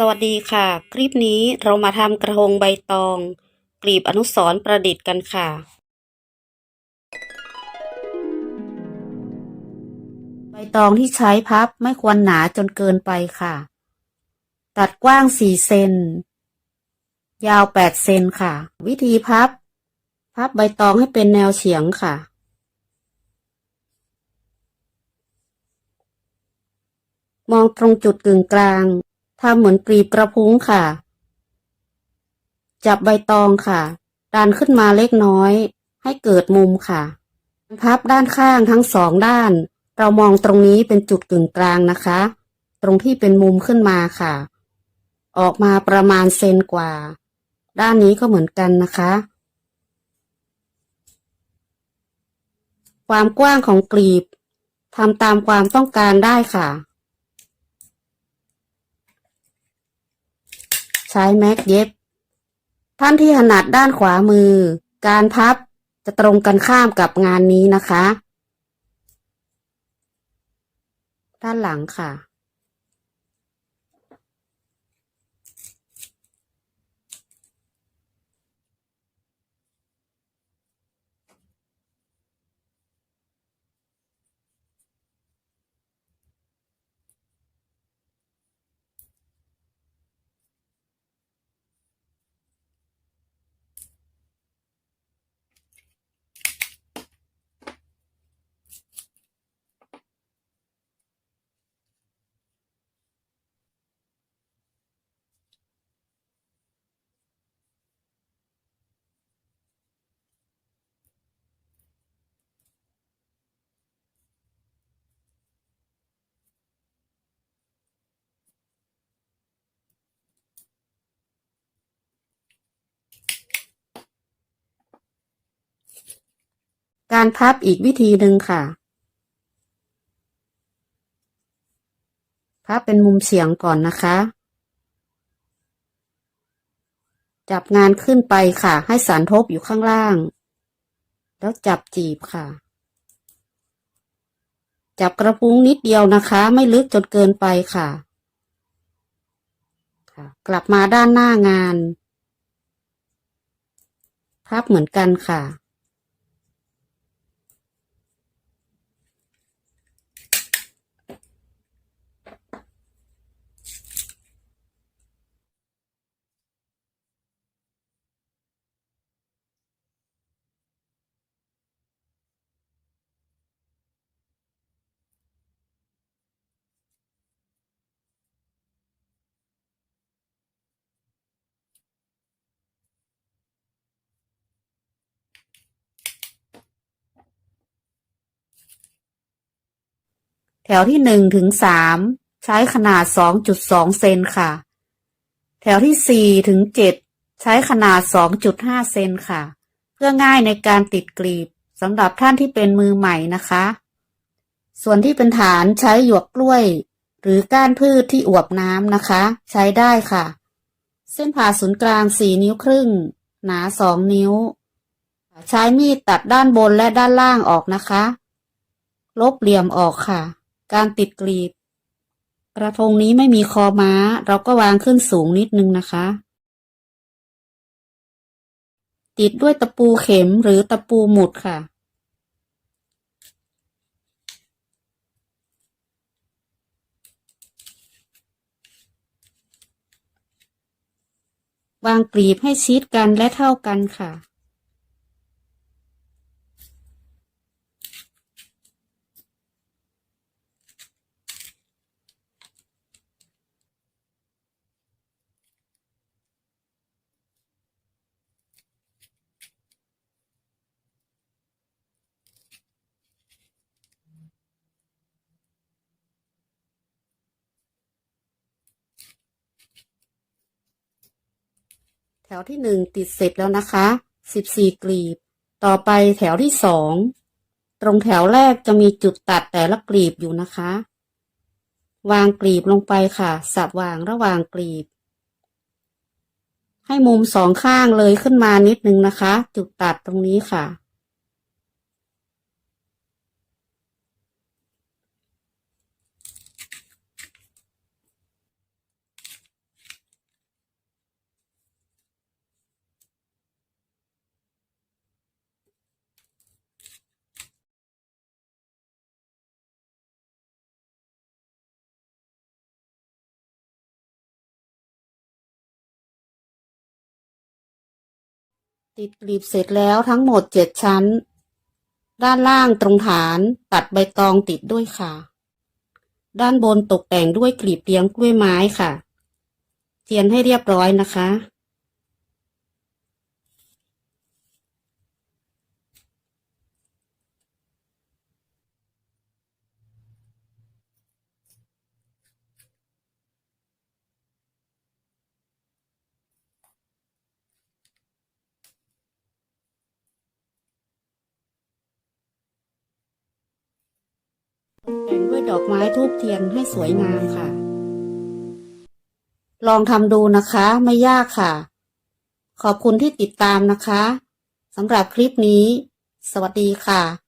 สวัสดีค่ะ คลิปนี้เรามาทำกระทงใบตอง กลีบอนุสร์ประดิษฐ์กันค่ะ ใบตองที่ใช้พับไม่ควรหนาจนเกินไปค่ะ ตัดกว้าง 4 เซน ยาว 8 เซนค่ะ วิธีพับ พับใบตองให้เป็นแนวเฉียงค่ะมองตรงจุดกึ่งกลาง ทำเหมือนกลีบกระพุ้งค่ะ จับใบตองค่ะ ดันขึ้นมาเล็กน้อย ให้เกิดมุมค่ะ พับด้านข้างทั้งสองด้าน เรามองตรงนี้เป็นจุดกึ่งกลางนะคะ ตรงที่เป็นมุมขึ้นมาค่ะ ออกมาประมาณเซนกว่า ด้านนี้ก็เหมือนกันนะคะ ความกว้างของกลีบทำตามความต้องการได้ค่ะ ใช้แม็กเย็บ ท่านที่ถนัดด้านขวามือ การพับจะตรงกันข้ามกับงานนี้นะคะ ด้านหลังค่ะ การพับอีกวิธีหนึ่งค่ะ พับเป็นมุมเฉียงก่อนนะคะ จับงานขึ้นไปค่ะ ให้สารทบอยู่ข้างล่าง แล้วจับจีบค่ะ จับกระพุ้งนิดเดียวนะคะ ไม่ลึกจนเกินไปค่ะค่ะ กลับมาด้านหน้างาน พับเหมือนกันค่ะ แถวที่หนึ่งถึงสามใช้ขนาดสองจุดสองเซนค่ะ แถวที่สี่ถึงเจ็ดใช้ขนาดสองจุดห้าเซนค่ะ เพื่อง่ายในการติดกลีบสำหรับท่านที่เป็นมือใหม่นะคะ ส่วนที่เป็นฐานใช้หยวกกล้วย หรือก้านพืชที่อวบน้ำนะคะ ใช้ได้ค่ะ เส้นผ่าศูนย์กลางสี่นิ้วครึ่ง หนาสองนิ้ว ใช้มีดตัดด้านบนและด้านล่างออกนะคะ ลบเหลี่ยมออกค่ะ การติดกลีบ กระทงนี้ไม่มีคอม้า เราก็วางขึ้นสูงนิดนึงนะคะ ติดด้วยตะปูเข็มหรือตะปูหมุดค่ะ วางกลีบให้ชิดกันและเท่ากันค่ะ แถวที่หนึ่งติดเสร็จแล้วนะคะสิบสี่กลีบ ต่อไปแถวที่สองตรงแถวแรกจะมีจุดตัดแต่ละกลีบอยู่นะคะ วางกลีบลงไปค่ะ สับวางระหว่างกลีบ ให้มุมสองข้างเลยขึ้นมานิดนึงนะคะ จุดตัดตรงนี้ค่ะ ติดกลีบเสร็จแล้วทั้งหมดเจ็ดชั้น ด้านล่างตรงฐานตัดใบตองติดด้วยค่ะ ด้านบนตกแต่งด้วยกลีบเลี้ยงกล้วยไม้ค่ะ เทียนให้เรียบร้อยนะคะ แต่งด้วยดอกไม้ทูบเทียนให้สวยงามค่ะ ลองทำดูนะคะ ไม่ยากค่ะ ขอบคุณที่ติดตามนะคะสำหรับคลิปนี้ สวัสดีค่ะ